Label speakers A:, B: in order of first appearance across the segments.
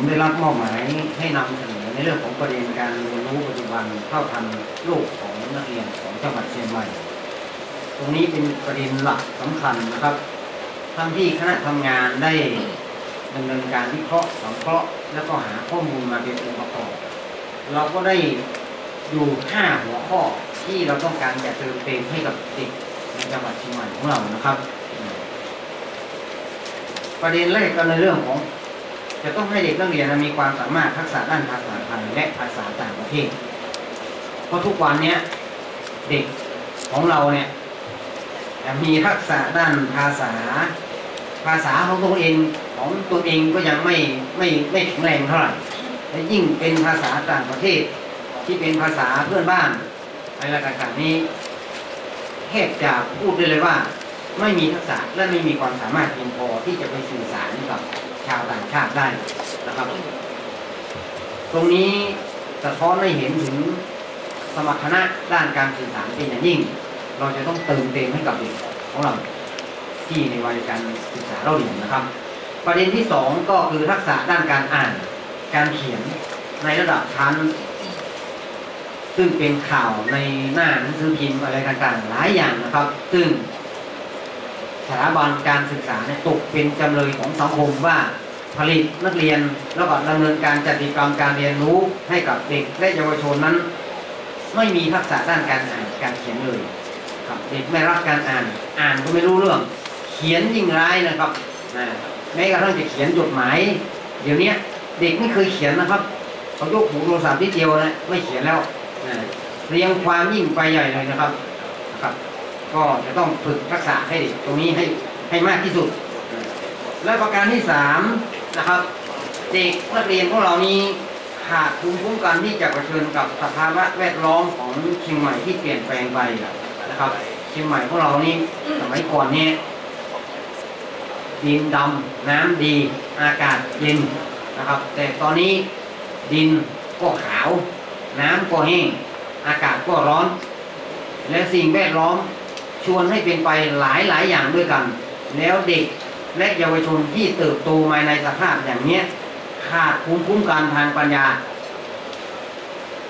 A: ผมได้รับมอบหมายให้นำเสนอในเรื่องของประเด็นการเรียนรู้ปัจจุบันเท่าทันโลกของนักเรียนของจังหวัดเชียงใหม่ ตรงนี้เป็นประเด็นหลักสำคัญนะครับ ทั้งที่คณะทำงานได้ดำเนินการวิเคราะห์สังเคราะห์ แล้วก็หาข้อมูลมาเป็นองค์ประกอบเราก็ได้อยู่ห้าหัวข้อที่เราต้องการจะเติมเต็มให้กับเด็กในจังหวัดเชียงใหม่ของเรานะครับ ประเด็นแรกก็ในเรื่องของ จะต้องให้เด็กนักเรียนมีความสามารถทักษะด้านภาษาไทยและภาษาต่างประเทศ เพราะทุกวันเนี้ยเด็กของเราเนี่ยมีทักษะด้านภาษา ภาษาของตัวเองของตัวเองก็ยังไม่ไม่ไม่แข็งแรงเท่าไหร่และยิ่งเป็นภาษาต่างประเทศ ที่เป็นภาษาเพื่อนบ้านอะไรต่างๆนี้แทบจะพูดได้เลยว่า ไม่มีทักษะและไม่มีความสามารถเพียงพอที่จะไปสื่อสารกับ ชาวต่างชาติได้นะครับ ตรงนี้สะท้อนให้เห็นถึงสมรรถนะด้านการสื่อสารเป็นอย่างยิ่ง เราจะต้องเติมเต็มให้กับเด็กของเราที่ในวัยการศึกษาเราเรียนนะครับ ประเด็นที่สองก็คือทักษะด้านการอ่าน การเขียนในระดับชั้น ซึ่งเป็นข่าวในหน้าหนังสือพิมพ์อะไรต่างๆ หลายอย่างนะครับ ซึ่งสถาบันการศึกษาเนี่ยตกเป็นจำเลยของสังคมว่า ผลิตนักเรียนแล้วก็ดำเนินการจัดกิจกรรมการเรียนรู้ให้กับเด็กและเยาวชนนั้น ไม่มีทักษะด้านการอ่านการเขียนเลยครับเด็กไม่รับการอ่านอ่านก็ไม่รู้เรื่อง เขียนยิ่งร้ายนะครับแม้กระทั่งจะเขียนจดหมาย เดี๋ยวนี้เด็กไม่เคยเขียนนะครับเขายกหูโทรศัพท์ที่เดียวนะไม่เขียนแล้วเรียงความยิ่งไปใหญ่เลยนะครับนะครับ ก็จะต้องฝึกทักษะให้เด็กตรงนี้ให้ให้มากที่สุด และประการที่สามนะครับเด็กนักเรียนของเรานี้ขาดภูมิคุ้มกันที่จะเผชิญกับสภาวะแวดล้อมของเชียงใหม่ที่เปลี่ยนแปลงไปนะครับ เชียงใหม่ของเรานี่สมัยก่อนเนี่ยดินดำน้ำดีอากาศเย็นนะครับ แต่ตอนนี้ดินก็ขาว น้ำก็แห้งอากาศก็ร้อน และสิ่งแวดล้อมชวนให้เป็นไปหลายหลายอย่างด้วยกัน แล้วเด็ก และเยาวชนที่เติบโตมาในสภาพอย่างนี้ขาดภูมิคุ้มกันทางปัญญา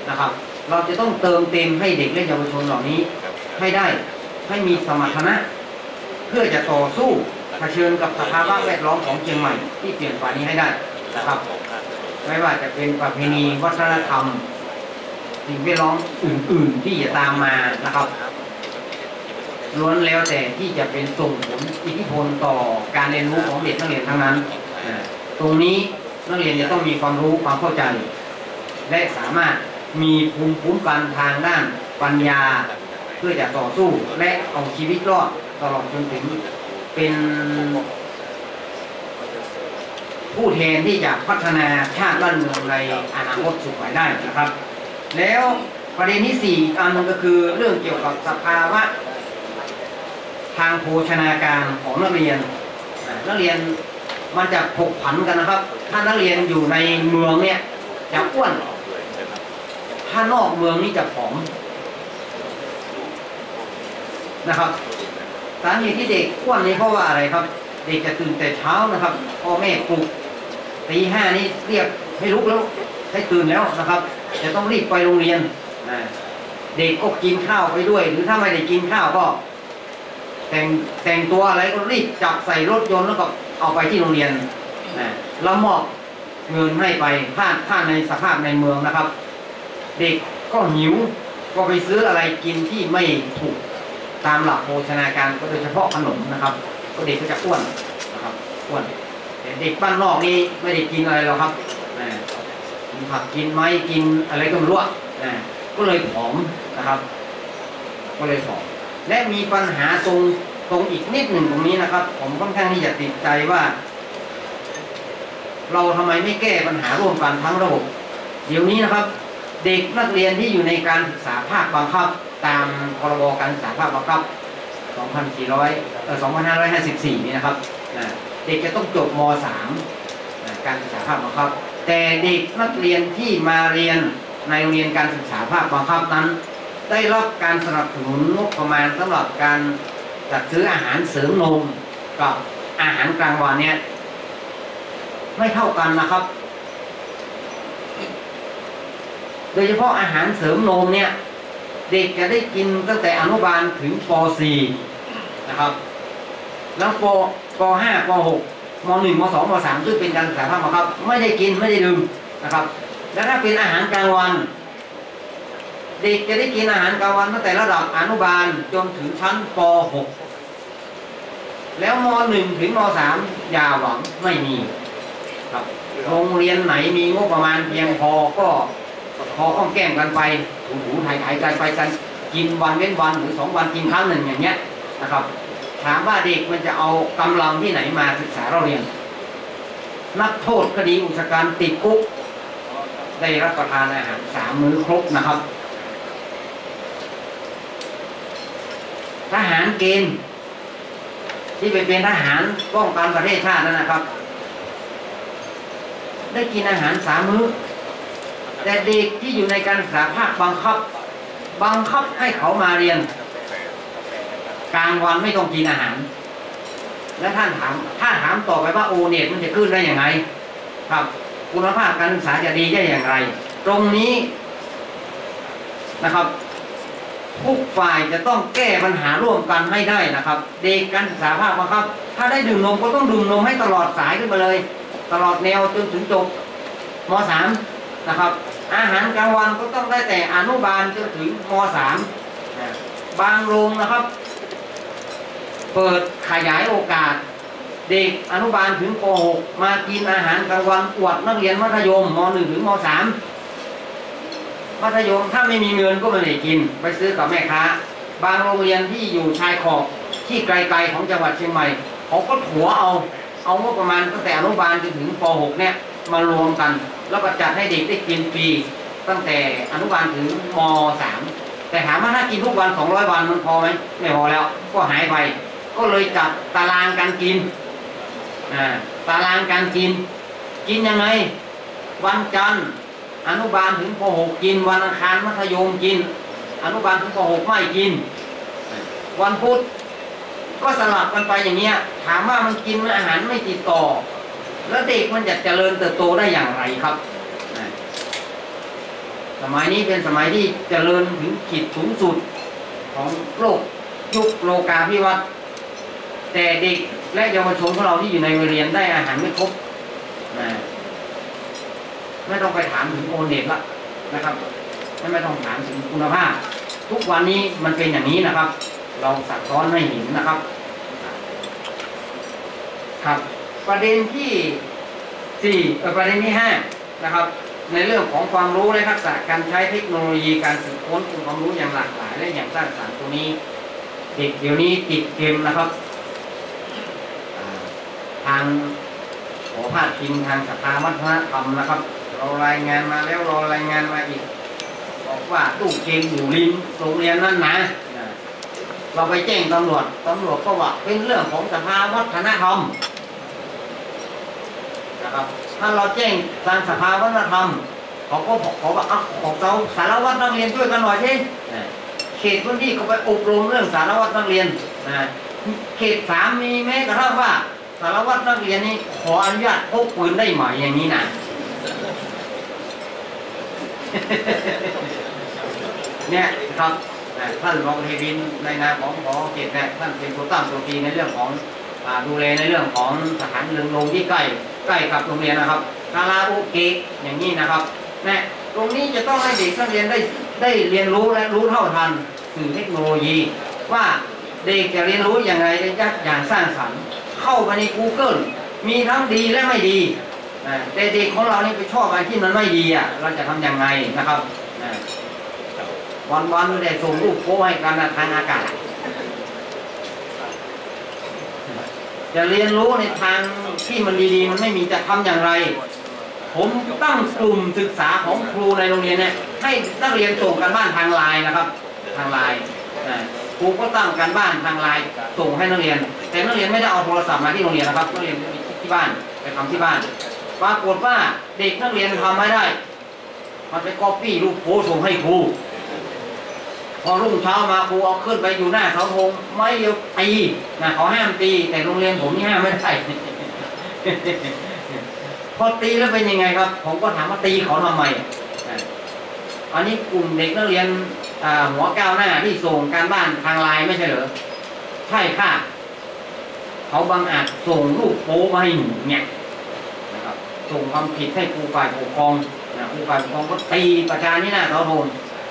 A: นะครับ เราจะต้องเติมเต็มให้เด็กและเยาวชนเหล่านี้ ให้ได้ให้มีสมรรถนะ เพื่อจะต่อสู้เผชิญกับสภาวะแวดล้อมของเชียงใหม่ที่เปลี่ยนไปนี้ให้ได้นะครับไม่ว่าจะเป็นประเพณีวัฒนธรรมสิ่งแวดล้อมอื่น ๆ ที่จะตามมานะครับ ล้วนแล้วแต่ที่จะเป็นส่งผลอิทธิพลต่อการเรียนรู้ของเด็กนักเรียนทั้งนั้น ตรงนี้นักเรียนจะต้องมีความรู้ความเข้าใจ และสามารถมีภูมิคุ้มกันทางด้านปัญญา เพื่อจะต่อสู้และเอาชีวิตรอดตลอดจนถึงเป็นผู้แทนที่จะพัฒนาชาติบ้านเมืองในอนาคตสุขไปได้นะครับ แล้วประเด็นที่สี่อีกอันนึงก็คือเรื่องเกี่ยวกับสภาวะ ทางโภชนาการของนักเรียนนักเรียนมันจะผกผันกันนะครับ ถ้านักเรียนอยู่ในเมืองเนี่ยจะอ้วนถ้านอกเมืองนี่จะผอมนะครับสาเหตุที่เด็กอ้วนนี่เพราะว่าอะไรครับ เด็กจะตื่นแต่เช้านะครับพ่อแม่ปลุกตีห้านี่เรียกให้ลุกแล้วให้ตื่นแล้วนะครับจะต้องรีบไปโรงเรียนเด็กก็กินข้าวไปด้วย หรือถ้าไม่ได้กินข้าวก็ แต่งแต่งตัวอะไรก็รีบจับใส่รถยนต์แล้วก็เอาไปที่โรงเรียนนะแล้วมอบเงินให้ไปถ้าถ้าในสภาพในเมืองนะครับ เด็กก็หิวก็ไปซื้ออะไรกินที่ไม่ถูกตามหลักโภชนาการก็โดยเฉพาะขนมนะครับ ก็เด็กก็จะอ้วนนะครับอ้วนเด็กบ้านนอกนี่ไม่ได้กินอะไรหรอกครับนะกินผักกินไม้กินอะไรก็ไม่รู้อะนะก็เลยผอมนะครับ ก็เลยผอมและมีปัญหาตรง ตรงอีกนิดหนึ่งตรงนี้นะครับ ผมค่อนข้างที่จะติดใจว่า เราทำไมไม่แก้ปัญหาร่วมกันทั้งระบบ เดี๋ยวนี้นะครับ เด็กนักเรียนที่อยู่ในการศึกษาภาคบังคับ ตามพรบการศึกษาภาคบังคับ 2400เอ่อ2554 นี่นะครับเด็กจะต้องจบม .3 การศึกษาภาคบังคับ แต่เด็กนักเรียนที่มาเรียนในโรงเรียนการศึกษาภาคบังคับนั้น ได้รับการสนับสนุนงบประมาณสำหรับการ จัดซื้ออาหารเสริมนมกับอาหารกลางวันเนี่ย ไม่เท่ากันนะครับ โดยเฉพาะอาหารเสริมนมเนี่ย เด็กจะได้กินตั้งแต่อนุบาลถึงป .4 นะครับ แล้วปป .5 ป .6 ม .1 ม .2 ม .3 ซึ่งเป็นการศึกษาภาคบังคับ ไม่ได้กินไม่ได้ดื่มนะครับ และถ้าเป็นอาหารกลางวัน เด็กจะได้กินอาหารกลางวันตั้งแต่ระดับอนุบาลจนถึงชั้นป .6 แล้วม .1 ถึงม .3 อย่าหวังไม่มีครับโรงเรียนไหนมีงบประมาณเพียงพอก็พอข้องแก้มกันไปถูถูถ่ายถ่ายกันไปกันกินวันเว้นวันหรือสองวันกินครั้งหนึ่งอย่างเงี้ยนะครับ ถามว่าเด็กมันจะเอากำลังที่ไหนมาศึกษาเราเรียน นักโทษคดีอุกชะการติดคุกได้รับประทานอาหารสามมื้อครบนะครับ ทหารเกณฑ์ ที่ไปเป็นทหารป้องกันประเทศชาตินั่นนะครับ ได้กินอาหารสามมื้อ แต่เด็กที่อยู่ในการศึกษาภาคบังคับ บังคับให้เขามาเรียน กลางวันไม่ต้องกินอาหาร และท่านถามถ้าถามต่อไปว่าโอเน็ตมันจะขึ้นได้อย่างไรครับคุณภาพการศึกษาจะดีได้อย่างไร ตรงนี้นะครับ ทุกฝ่ายจะต้องแก้ปัญหาร่วมกันให้ได้นะครับ เด็กการศึกษาภาคบังคับ ถ้าได้ดื่มนมก็ต้องดื่มนมให้ตลอดสายขึ้นมาเลย ตลอดแนวจนถึงจบม .3 นะครับ อาหารกลางวันก็ต้องได้แต่อนุบาลจนถึงม .3 บางโรงนะครับ เปิดขยายโอกาส เด็กอนุบาลถึงป .6 มากินอาหารกลางวันอวดนักเรียนมัธยมม .1 ถึงม .3 มัธยมถ้าไม่มีเงินก็ไม่ได้กิน ไปซื้อกับแม่ค้า บางโรงเรียนที่อยู่ชายขอบที่ไกลๆของจังหวัดเชียงใหม่เขาก็ถัวเอาเอางบประมาณตั้งแต่อนุบาลจนถึงป .6 เนี่ยมารวมกัน แล้วก็จัดให้เด็กได้กินฟรีตั้งแต่อนุบาลถึงม .3 แต่ถามว่าถ้ากินทุกวัน 200 วันมันพอไหมไม่พอแล้วก็หายไป ก็เลยจัดตารางการกินอ่าตารางการกิน กินยังไง วันจันทร์ อนุบาลถึงป .6 กิน วันอังคารมัธยมกิน อนุบาลถึงป .6 ไม่กิน วันพุธก็สลับกันไปอย่างเงี้ย ถามว่ามันกินอาหารไม่ติดต่อ แล้วเด็กมันจะเจริญเติบโตได้อย่างไรครับ สมัยนี้เป็นสมัยที่เจริญถึงขีดสูงสุดของโลกยุคโลกาภิวัตน์แต่เด็กและเยาวชนของเราที่อยู่ในโรงเรียนได้อาหารไม่ครบนะ ไม่ต้องไปถามถึงโอเน็ตละนะครับ ไม่ต้องถามถึงคุณภาพ ทุกวันนี้มันเป็นอย่างนี้นะครับ เราสะท้อนให้เห็นนะครับ ครับ ประเด็นที่สี่ประเด็นที่ห้านะครับ ในเรื่องของความรู้และทักษะการใช้เทคโนโลยีการสืบค้นองค์ความรู้อย่างหลากหลาย และอย่างสร้างสรรค์ตัวนี้เด็กเดี๋ยวนี้ติดเกมนะครับทางขอพาดพิงทางสภาวัฒนธรรมนะครับ เรารายงานมาแล้วรอรายงานมาอีกบอกว่าตู้เกมอยู่ริมโรงเรียนนั่นนะเราไปแจ้งตำรวจตำรวจก็ว่าเป็นเรื่องของสภาวัฒนธรรมนะครับถ้าเราแจ้งทางสภาวัฒนธรรมเขาก็บอกเขาว่าอะของเราสารวัตรนักเรียนช่วยกันหน่อยสิเขตพื้นที่เขาไปอบรมเรื่องสารวัตรนักเรียนนะเขตสามมีแม้กระทั่งว่าสารวัตรนักเรียนนี่ขออนุญาตพกปืนได้ไหมอย่างนี้นะ เนี่ยครับอ่าท่านรองเทวินในนามของขอเขตเนี่ยท่านเป็นผู้ตั้งตัวทีในเรื่องของดูแลในเรื่องของสถานเรือนโรงที่ใกล้ใกล้กับโรงเรียนนะครับคาราโอเกะอย่างนี้นะครับเนี่ยตรงนี้จะต้องให้เด็กนักเรียนได้ได้เรียนรู้และรู้เท่าทันสื่อเทคโนโลยี ว่าเด็กจะเรียนรู้อย่างไรได้ยักอย่างสร้างสรรค์ เข้าไปใน Google มีทั้งดีและไม่ดี แต่เด็กของเรานี่ไปชอบอะไรที่มันไม่ดีอะ เราจะทำยังไงนะครับวันวันๆได้ส่งรูปโป้ให้กันทางอากาศจะเรียนรู้ในทางที่มันดีๆ มันไม่มีจะทำอย่างไร ผมตั้งกลุ่มศึกษาของครูในโรงเรียนเนี่ยให้นักเรียนส่งกันบ้านทางไลน์นะครับ ทางไลน์ครูก็ตั้งกันบ้านทางไลน์ส่งให้นักเรียน แต่นักเรียนไม่ได้เอาโทรศัพท์มาที่โรงเรียนนะครับนักเรียนที่บ้านไปทำที่บ้าน ปรากฏว่าเด็กนักเรียนทำไม่ได้ มันไปก๊อปปี้รูปโพส่งให้ครูพอรุ่งเช้ามาครูเอาขึ้นไปอยู่หน้าเสาธงไม่ยกตีนะเขาห้ามตี แต่โรงเรียนผมนี่ห้ามไม่ได้พอตีแล้วเป็นยังไงครับ ผมก็ถามว่าตีเขาทำไมอันนี้กลุ่มเด็กนักเรียนหัวก้าวหน้าที่ส่งการบ้านทางไลน์ไม่ใช่เหรอใช่ค่ะ เขาบางอาจส่งรูปโป๊มาให้หนูเนี่ย ส่งความผิดให้ครูฝ่ายปกครองนะครูฝ่ายปกครองก็ตีประชานี่น้าเสาโทน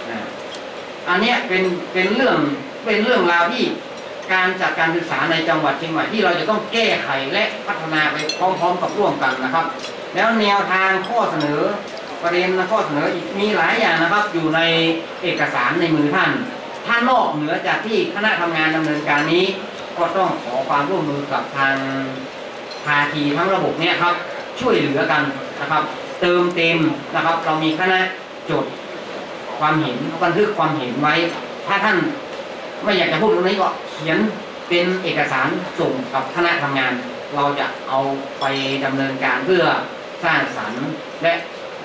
A: นะอันเนี้ยเป็นเป็นเรื่องเป็นเรื่องราวที่การจัดการศึกษาในจังหวัดเชียงใหม่ที่เราจะต้องแก้ไขและพัฒนาไปพร้อมๆกับร่วมกันนะครับ แล้วแนวทางข้อเสนอประเด็นข้อเสนออีกมีหลายอย่างนะครับ อยู่ในเอกสารในมือท่านถ้านอกเหนือจากที่คณะทำงานดำเนินการนี้ ก็ต้องขอความร่วมมือกับทางภาคีทั้งระบบเนี่ยครับ ช่วยเหลือกันนะครับ เติมเต็มนะครับ เรามีคณะจดความเห็นบันทึกความเห็นไว้ ถ้าท่านไม่อยากจะพูดตรงนี้ก็เขียนเป็นเอกสารส่งกับคณะทำงาน เราจะเอาไปดำเนินการเพื่อสร้างสรรค์และ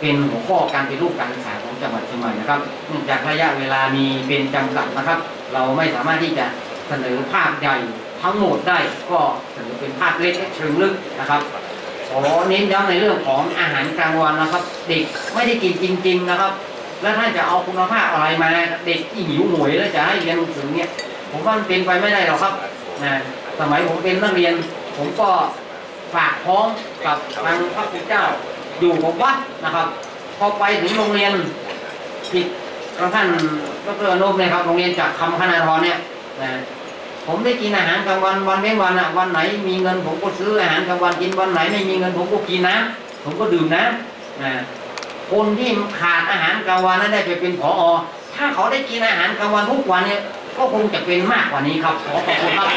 A: เป็นหัวข้อการเป็นรูปการศึกษาของจังหวัดเชียงใหม่นะครับเนื่องจากระยะเวลามีเป็นจำกัดนะครับ เราไม่สามารถที่จะเสนอภาพใหญ่ทั้งหมดได้ก็เสนอเป็นภาพเล็กเชิงลึกนะครับ ขอเน้นย้ำในเรื่องของอาหารกลางวันนะครับ เด็กไม่ได้กินจริง ๆนะครับ แล้วถ้าจะเอาคุณภาพอะไรมาเด็กที่หิวโหยแล้วจะให้เรียนหนังสือเนี่ย ผมว่ามันเป็นไปไม่ได้หรอกครับนะสมัยผมเป็นนักเรียน ผมก็ฝากท้องกับทางพระพุทธเจ้าอยู่กับวัดนะครับ พอไปถึงโรงเรียนผิดท่านดรอนุพเนี่ยครับโรงเรียนจากคำคณาธรเนี่ยนะ ผมได้กินอาหารกลางวันวันเว้นวันอะวันไหนมีเงินผมก็ซื้ออาหารกลางวันกินวันไหนไม่มีเงินผมก็กินนะผมก็ดื่มนะนะคนที่ขาดอาหารกลางวันนั้นได้ไปเป็นผอถ้าเขาได้กินอาหารกลางวันทุกวันเนี่ยก็คงจะเป็นมากกว่านี้ครับขอขอบคุณครับ